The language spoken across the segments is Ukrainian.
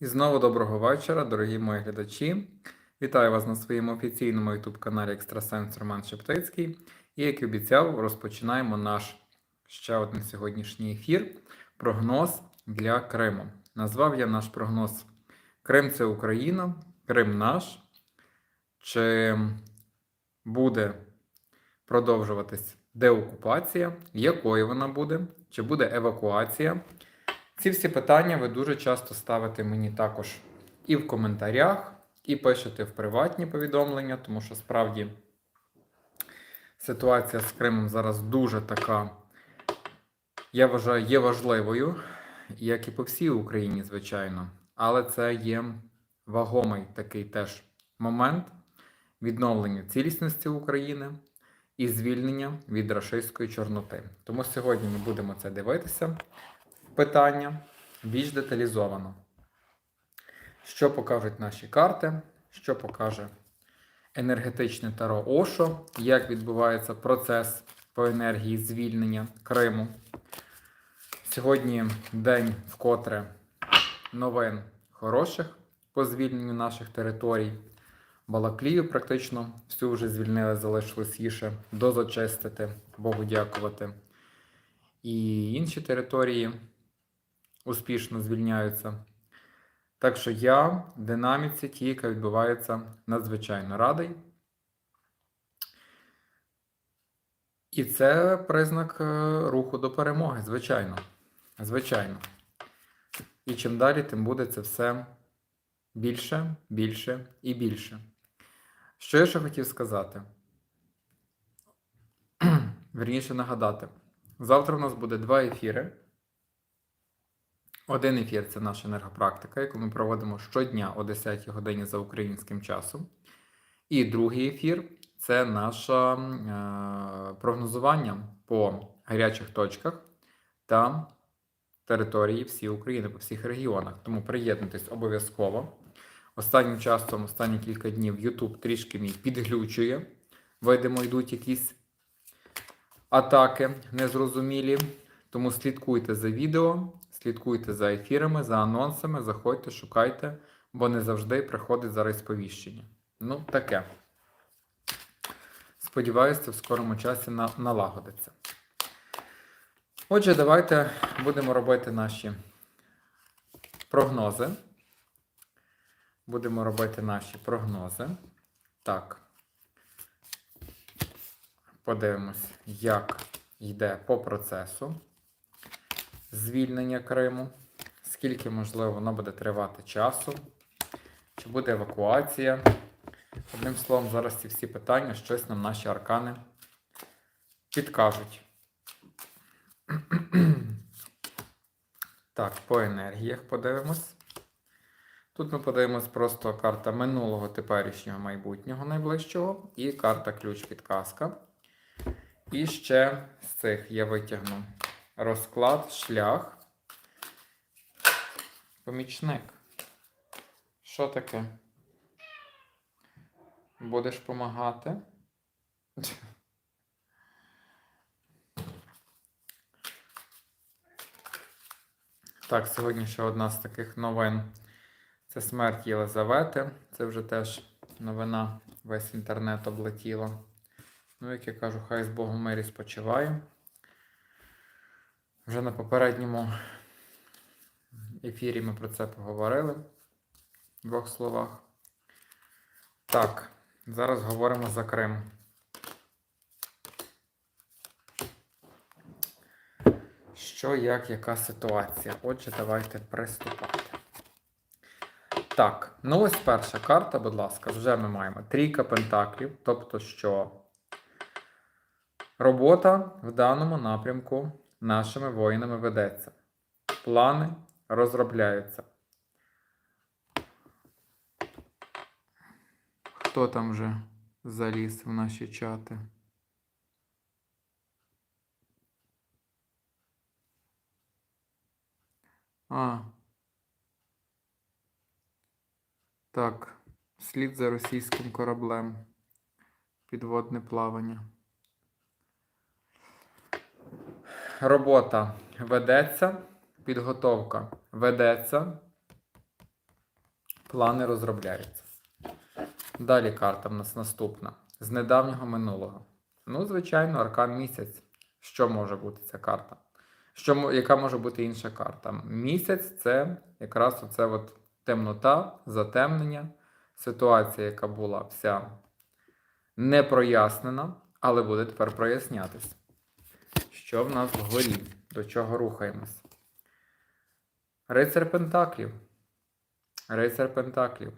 І знову доброго вечора, дорогі мої глядачі. Вітаю вас на своєму офіційному youtube каналі Екстрасенс Роман Шептицький. І як і обіцяв, розпочинаємо наш ще один сьогоднішній ефір прогноз для Криму. Назвав я наш прогноз Крим це Україна, Крим наш. Чи буде продовжуватись деокупація? Якою вона буде? Чи буде евакуація? Ці всі питання ви дуже часто ставите мені також і в коментарях, і пишете в приватні повідомлення, тому що справді ситуація з Кримом зараз дуже така, я вважаю, є важливою, як і по всій Україні, звичайно. Але це є вагомий такий теж момент відновлення цілісності України і звільнення від рашистської чорноти. Тому сьогодні ми будемо це дивитися питання більш деталізовано. Що покажуть наші карти, що покаже енергетичне таро Ошо, як відбувається процес по енергії звільнення Криму. Сьогодні день вкотре новин хороших по звільненню наших територій. Балаклію практично всю вже звільнили, залишилось їше дозачистити, Богу дякувати. І інші території успішно звільняються. Так що я в динаміці тій, яка відбувається надзвичайно радий. І це признак е, руху до перемоги, звичайно. Звичайно. І чим далі, тим буде це все більше, більше і більше. Що я ще хотів сказати? Вірніше нагадати. Завтра у нас буде два ефіри. Один ефір це наша енергопрактика, яку ми проводимо щодня о 10 годині за українським часом. І другий ефір це наше прогнозування по гарячих точках та території всієї України, по всіх регіонах. Тому приєднуйтесь обов'язково. Останнім часом, останні кілька днів, YouTube трішки мій підглючує. Видимо, йдуть якісь атаки незрозумілі. Тому слідкуйте за відео, слідкуйте за ефірами, за анонсами, заходьте, шукайте, бо не завжди приходить зараз сповіщення. Ну, таке. Сподіваюся, це в скорому часі на- налагодиться. Отже, давайте будемо робити наші прогнози. Будемо робити наші прогнози. Так. Подивимось, як йде по процесу звільнення Криму, скільки, можливо, воно буде тривати часу, чи буде евакуація. Одним словом, зараз ці всі питання, щось нам наші аркани підкажуть. Так, по енергіях подивимось. Тут ми подивимось просто карта минулого, теперішнього, майбутнього найближчого і карта ключ-підказка. І ще з цих я витягну розклад, шлях. Помічник. Що таке? Будеш помагати? Так, сьогодні ще одна з таких новин. Це смерть Єлизавети. Це вже теж новина, весь інтернет облетіла. Ну, як я кажу, хай з Богом мирі спочиває. Вже на попередньому ефірі ми про це поговорили в двох словах. Так, зараз говоримо за Крим. Що, як, яка ситуація? Отже, давайте приступати. Так, ну ось перша карта, будь ласка, вже ми маємо трійка пентаклів, тобто що робота в даному напрямку нашими воїнами ведеться. Плани розробляються. Хто там вже заліз в наші чати? А. Так, слід за російським кораблем. Підводне плавання. Робота ведеться, підготовка ведеться. Плани розробляються. Далі карта в нас наступна. З недавнього минулого. Ну, звичайно, аркан місяць. Що може бути ця карта? Що, яка може бути інша карта? Місяць це якраз оце от темнота, затемнення, ситуація, яка була вся не прояснена, але буде тепер прояснятись. Що в нас вгорі? До чого рухаємось? Рицар Пентаклів. Рицар Пентаклів.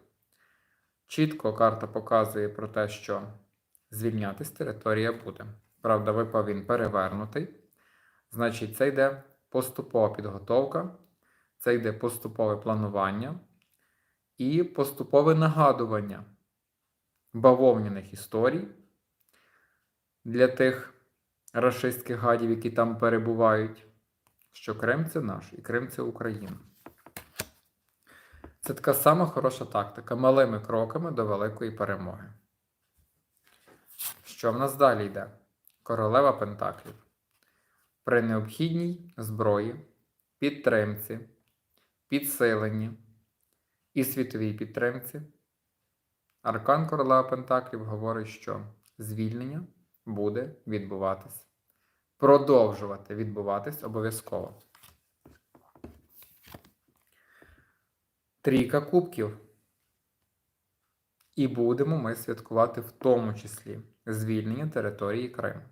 Чітко карта показує про те, що звільнятись територія буде. Правда, випав він перевернутий. Значить, це йде поступова підготовка, це йде поступове планування і поступове нагадування бавовняних історій для тих рашистських гадів, які там перебувають, що Крим це наш і Крим це Україна. Це така сама хороша тактика малими кроками до великої перемоги. Що в нас далі йде? Королева Пентаклів. При необхідній зброї, підтримці, підсиленні і світовій підтримці. Аркан Королева Пентаклів говорить, що звільнення буде відбуватись. Продовжувати відбуватись обов'язково. Трійка кубків. І будемо ми святкувати в тому числі звільнення території Криму.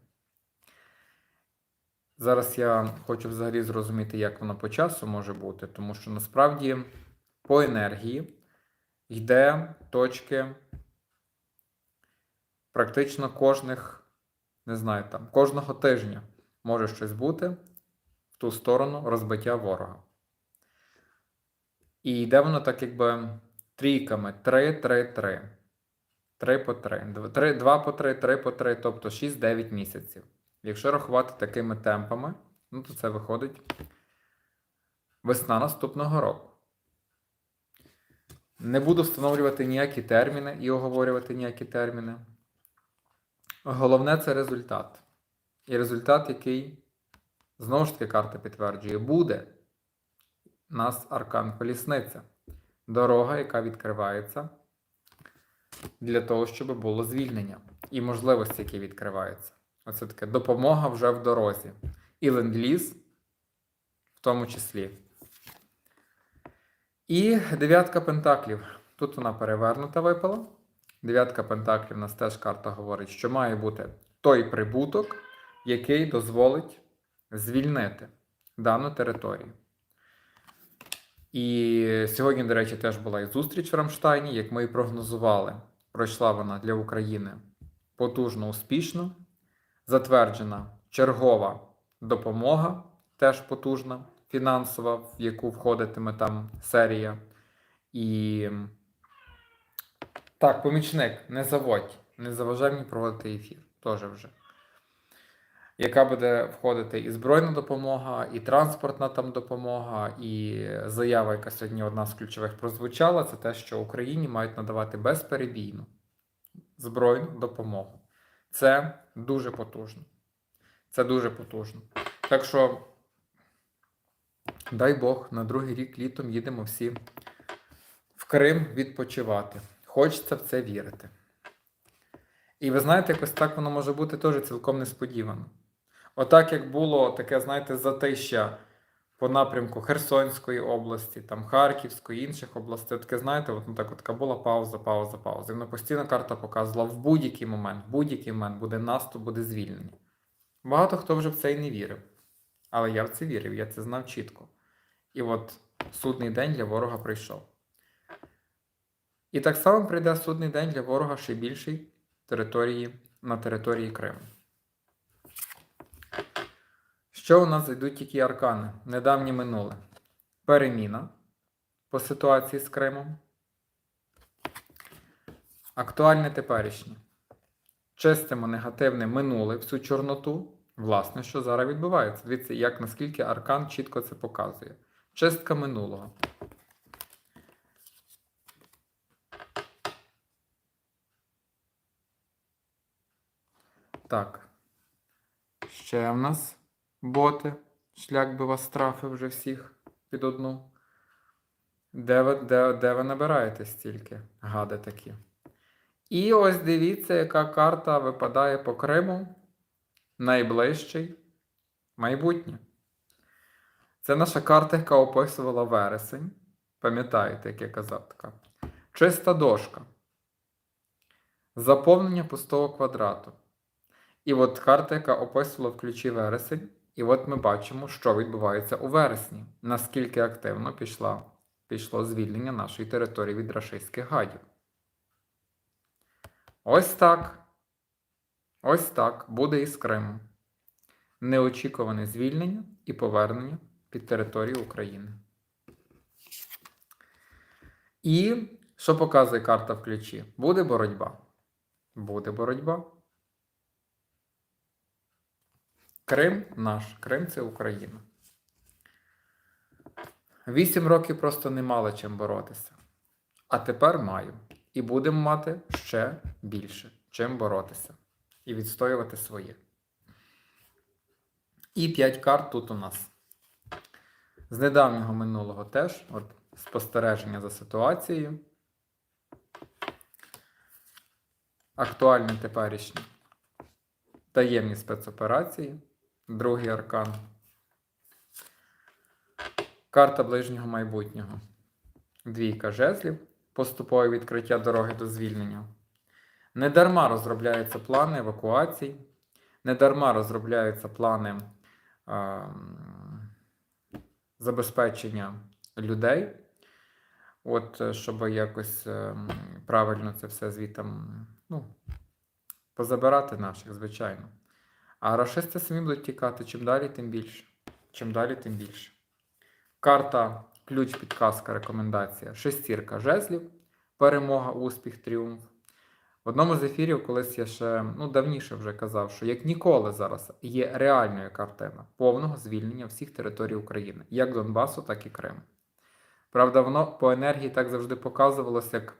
Зараз я хочу взагалі зрозуміти, як воно по часу може бути, тому що насправді по енергії йде точки практично кожних, не знаю, там, кожного тижня може щось бути в ту сторону розбиття ворога. І йде воно так, якби трійками 3, 3, 3. 3 по 3. 2 по 3, 3 по 3, тобто 6-9 місяців. Якщо рахувати такими темпами, ну то це виходить весна наступного року. Не буду встановлювати ніякі терміни і оговорювати ніякі терміни. Головне це результат. І результат, який, знову ж таки, карта підтверджує, буде нас аркан колісниця. Дорога, яка відкривається для того, щоб було звільнення. І можливості, які відкриваються. Оце таке допомога вже в дорозі. І ленд-ліз в тому числі. І дев'ятка пентаклів. Тут вона перевернута випала. Дев'ятка пентаклів нас теж карта говорить, що має бути той прибуток, який дозволить звільнити дану територію. І сьогодні, до речі, теж була і зустріч в Рамштайні, як ми і прогнозували. Пройшла вона для України потужно, успішно. Затверджена чергова допомога, теж потужна, фінансова, в яку входитиме там серія. І так, помічник, не заводь, не заважай мені проводити ефір. Теж вже. Яка буде входити і збройна допомога, і транспортна там допомога, і заява, яка сьогодні одна з ключових прозвучала, це те, що Україні мають надавати безперебійну збройну допомогу. Це дуже потужно. Це дуже потужно. Так що, дай Бог, на другий рік літом їдемо всі в Крим відпочивати. Хочеться в це вірити. І ви знаєте, якось так воно може бути теж цілком несподівано. Отак, як було таке, знаєте, затища по напрямку Херсонської області, там Харківської, інших областей, таке, знаєте, от, ну, так, от така була пауза, пауза, пауза. І вона постійно карта показувала в будь-який момент, в будь-який момент буде наступ, буде звільнення. Багато хто вже в це і не вірив. Але я в це вірив, я це знав чітко. І от судний день для ворога прийшов. І так само прийде судний день для ворога ще більший території, на території Криму. Що у нас йдуть які аркани? Недавнє минуле. Переміна по ситуації з Кримом. Актуальне теперішнє. Чистимо негативне минуле всю чорноту. Власне, що зараз відбувається. Дивіться, як наскільки аркан чітко це показує. Чистка минулого. Так. Ще в нас боти. Шлях би вас трафив вже всіх під одну. Де ви, де, де ви набираєте стільки, гади такі? І ось дивіться, яка карта випадає по Криму. Найближчий майбутнє. Це наша карта, яка описувала вересень. Пам'ятаєте, як я казав така? Чиста дошка. Заповнення пустого квадрату. І от карта, яка описувала в ключі вересень. І от ми бачимо, що відбувається у вересні. Наскільки активно пішла, пішло звільнення нашої території від рашистських гадів. Ось так. Ось так буде і з Кримом. Неочікуване звільнення і повернення під територію України. І що показує карта в ключі? Буде боротьба. Буде боротьба. Крим наш, Крим це Україна. Вісім років просто не мали чим боротися. А тепер маю. І будемо мати ще більше, чим боротися. І відстоювати своє. І 5 карт тут у нас. З недавнього минулого теж от, спостереження за ситуацією. Актуальне теперішнє. Таємні спецоперації. Другий аркан. Карта ближнього майбутнього. Двійка жезлів. Поступове відкриття дороги до звільнення. Недарма розробляються плани евакуацій. Недарма розробляються плани е, забезпечення людей. От, е, щоб якось е, правильно це все звітом ну, позабирати наших, звичайно. А рашисти самі будуть тікати чим далі, тим більше. Чим далі, тим більше. Карта, ключ, підказка, рекомендація. Шестірка жезлів. Перемога, успіх, тріумф. В одному з ефірів, колись я ще ну, давніше вже казав, що як ніколи зараз є реальною картина повного звільнення всіх територій України, як Донбасу, так і Криму. Правда, воно по енергії так завжди показувалося як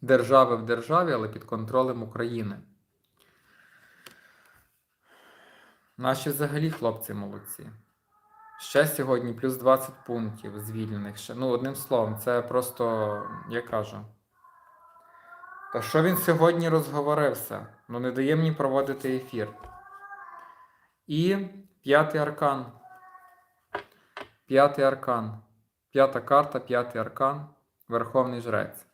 держави в державі, але під контролем України. Наші взагалі хлопці молодці. Ще сьогодні плюс 20 пунктів звільнених. Ну, одним словом, це просто, я кажу. Та що він сьогодні розговорився? Ну, не дає мені проводити ефір. І п'ятий аркан. П'ятий аркан. П'ята карта, п'ятий аркан. Верховний жрець.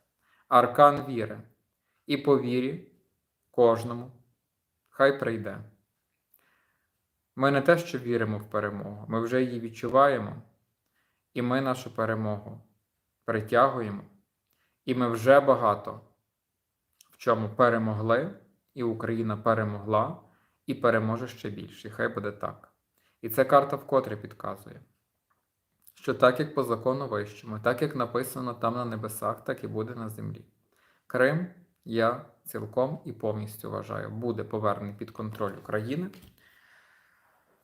Аркан віри. І по вірі кожному. Хай прийде. Ми не те, що віримо в перемогу, ми вже її відчуваємо, і ми нашу перемогу притягуємо, і ми вже багато в чому перемогли, і Україна перемогла, і переможе ще більше. І хай буде так. І ця карта вкотре підказує, що так як по закону вищому, так як написано там на небесах, так і буде на землі. Крим, я цілком і повністю вважаю, буде повернений під контроль України.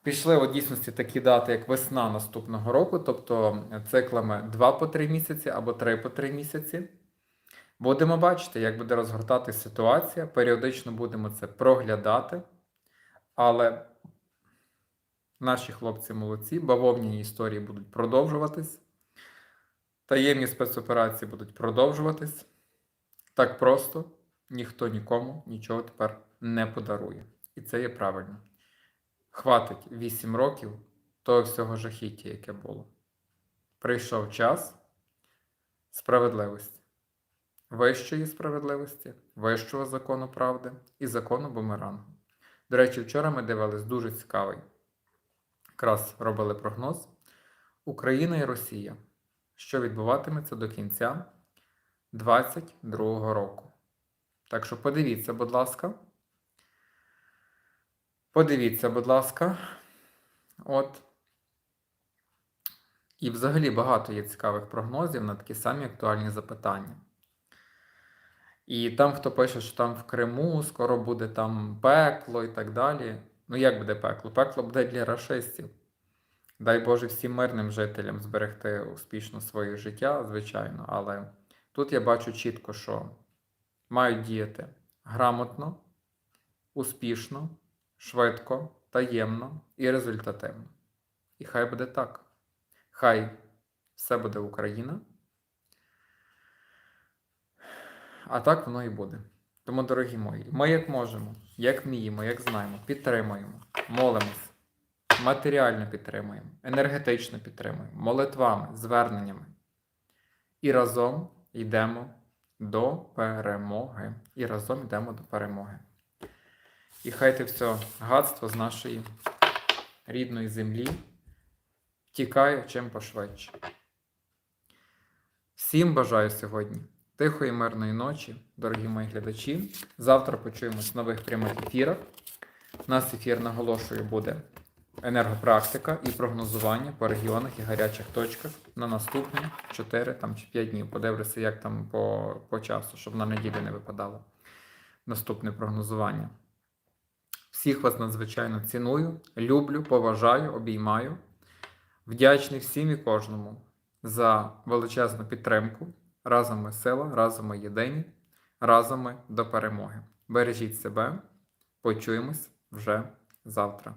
Пішли у дійсності такі дати, як весна наступного року, тобто циклами 2 по 3 місяці або 3 по 3 місяці. Будемо бачити, як буде розгортатися ситуація. Періодично будемо це проглядати. Але наші хлопці молодці, бавовняні історії будуть продовжуватись. Таємні спецоперації будуть продовжуватись. Так просто ніхто нікому нічого тепер не подарує. І це є правильно. Хватить 8 років того всього жахіття, яке було. Прийшов час справедливості, вищої справедливості, вищого закону правди і закону бумерангу. До речі, вчора ми дивились дуже цікавий. Якраз робили прогноз Україна і Росія, що відбуватиметься до кінця 2022 року. Так що подивіться, будь ласка. Подивіться, будь ласка. От. І взагалі багато є цікавих прогнозів на такі самі актуальні запитання. І там, хто пише, що там в Криму скоро буде там пекло і так далі. Ну, як буде пекло? Пекло буде для рашистів. Дай Боже всім мирним жителям зберегти успішно своє життя, звичайно, але тут я бачу чітко, що мають діяти грамотно, успішно швидко, таємно і результативно. І хай буде так. Хай Все буде Україна. А так воно і буде. Тому, дорогі мої, ми як можемо, як вміємо, як знаємо, підтримуємо, молимось, матеріально підтримуємо, енергетично підтримуємо, молитвами, зверненнями. І разом йдемо до перемоги. І разом йдемо до перемоги. І хай те все гадство з нашої рідної землі тікає чим пошвидше. Всім бажаю сьогодні тихої мирної ночі, дорогі мої глядачі. Завтра почуємось в нових прямих ефірах. У нас ефір, наголошую, буде енергопрактика і прогнозування по регіонах і гарячих точках на наступні 4 там, чи 5 днів. Подивлюся, як там по, по часу, щоб на неділю не випадало наступне прогнозування. Всіх вас надзвичайно ціную, люблю, поважаю, обіймаю. Вдячний всім і кожному за величезну підтримку. Разом ми сила, разом ми єдині, разом ми до перемоги. Бережіть себе, почуємось вже завтра.